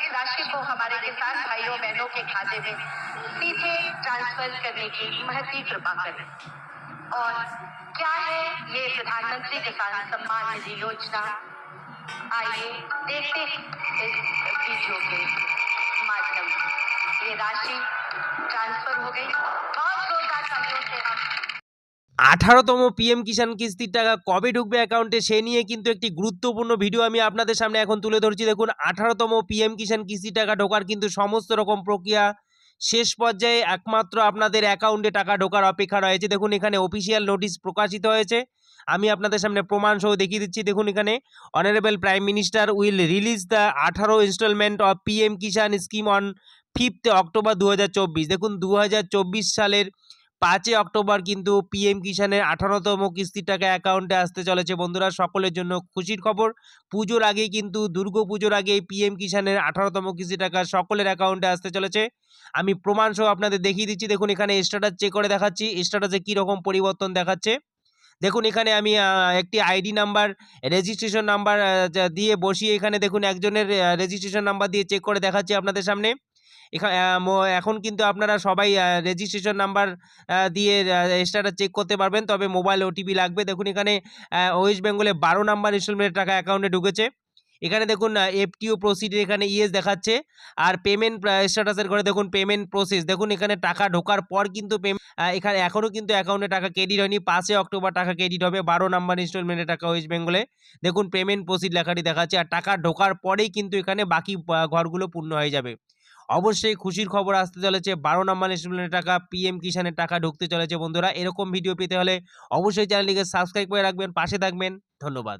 इस राशि को हमारे किसान भाइयों, बहनों के खाते में सीधे ट्रांसफ़र करने की महती कृपा करें। और क्या है ये प्रधानमंत्री किसान सम्मान निधि योजना? आइए देखते हैं इस वीडियो के माध्यम ये राशि ट्रांसफ़र हो गई। बहुत जोरदार तालियों से हम আঠারোতম পিএম কিষাণ কিস্তির টাকা কবে ঢুকবে অ্যাকাউন্টে সে নিয়ে কিন্তু একটি গুরুত্বপূর্ণ ভিডিও আমি আপনাদের সামনে এখন তুলে ধরছি। দেখুন, আঠারোতম পিএম কিষাণ কিস্তির টাকা ঢোকার কিন্তু সমস্ত রকম প্রক্রিয়া শেষ পর্যায়ে একমাত্র আপনাদের অ্যাকাউন্টে টাকা ঢোকার অপেক্ষা রয়েছে। দেখুন, এখানে অফিসিয়াল নোটিশ প্রকাশিত হয়েছে। আমি আপনাদের সামনে প্রমাণ সহ দেখিয়ে দিচ্ছি। দেখুন, এখানে honourable prime minister will release the আঠারো instalment of PM Kisan scheme on fifth October দু হাজার চব্বিশ। দেখুন দু হাজার চব্বিশ সালের পাঁচই অক্টোবর কিন্তু পিএম কিষানের আঠারোতম কিস্তির টাকা অ্যাকাউন্টে আসতে চলেছে। বন্ধুরা, সকলের জন্য খুশির খবর। পুজোর আগেই কিন্তু দুর্গা পুজোর আগেই পিএম কিষানের আঠারোতম কিস্তি টাকা সকলের অ্যাকাউন্টে আসতে চলেছে। আমি প্রমাণ সহ আপনাদের দেখিয়ে দিচ্ছি। দেখুন, এখানে স্ট্যাটাস চেক করে দেখাচ্ছি। স্ট্যাটাসে কী রকম পরিবর্তন দেখাচ্ছে। দেখুন, এখানে আমি একটি আইডি নাম্বার রেজিস্ট্রেশন নাম্বার দিয়ে বসিয়ে এখানে দেখুন, একজনের রেজিস্ট্রেশন নাম্বার দিয়ে চেক করে দেখাচ্ছি আপনাদের সামনে। এখানে কিন্তু আপনারা সবাই রেজিস্ট্রেশন নাম্বার দিয়ে স্ট্যাটাস চেক করতে পারবেন। তবে মোবাইল ওটিপি লাগবে। দেখুন, এখানে ওয়েস্ট বেঙ্গলে বারো নাম্বার ইনস্টলমেন্টের টাকা অ্যাকাউন্টে ঢুকেছে। এখানে দেখুন এফটিও প্রসিড এখানে ইএস দেখাচ্ছে। আর পেমেন্ট স্ট্যাটাসের ঘরে দেখুন পেমেন্ট প্রসেস দেখুন, এখানে টাকা ঢোকার পর কিন্তু এখানে এখনও কিন্তু অ্যাকাউন্টে টাকা ক্রেডিট হয়নি। পাঁচই অক্টোবর টাকা ক্রেডিট হবে বারো নাম্বার ইনস্টলমেন্টের টাকা ওয়েস্ট বেঙ্গলে দেখুন পেমেন্ট প্রসিড লেখাটি দেখাচ্ছে। আর টাকা ঢোকার পরেই কিন্তু এখানে বাকি ঘরগুলো পূর্ণ হয়ে যাবে। অবশ্যই খুশির খবর আসতে চলেছে। বারো নম্বর ইনস্টলমেন্টের টাকা পিএম কিষানের টাকা ঢুকতে চলেছে বন্ধুরা। এরকম ভিডিও পেতে হলে অবশ্যই চ্যানেলটিকে সাবস্ক্রাইব করে রাখবেন, পাশে থাকবেন। ধন্যবাদ।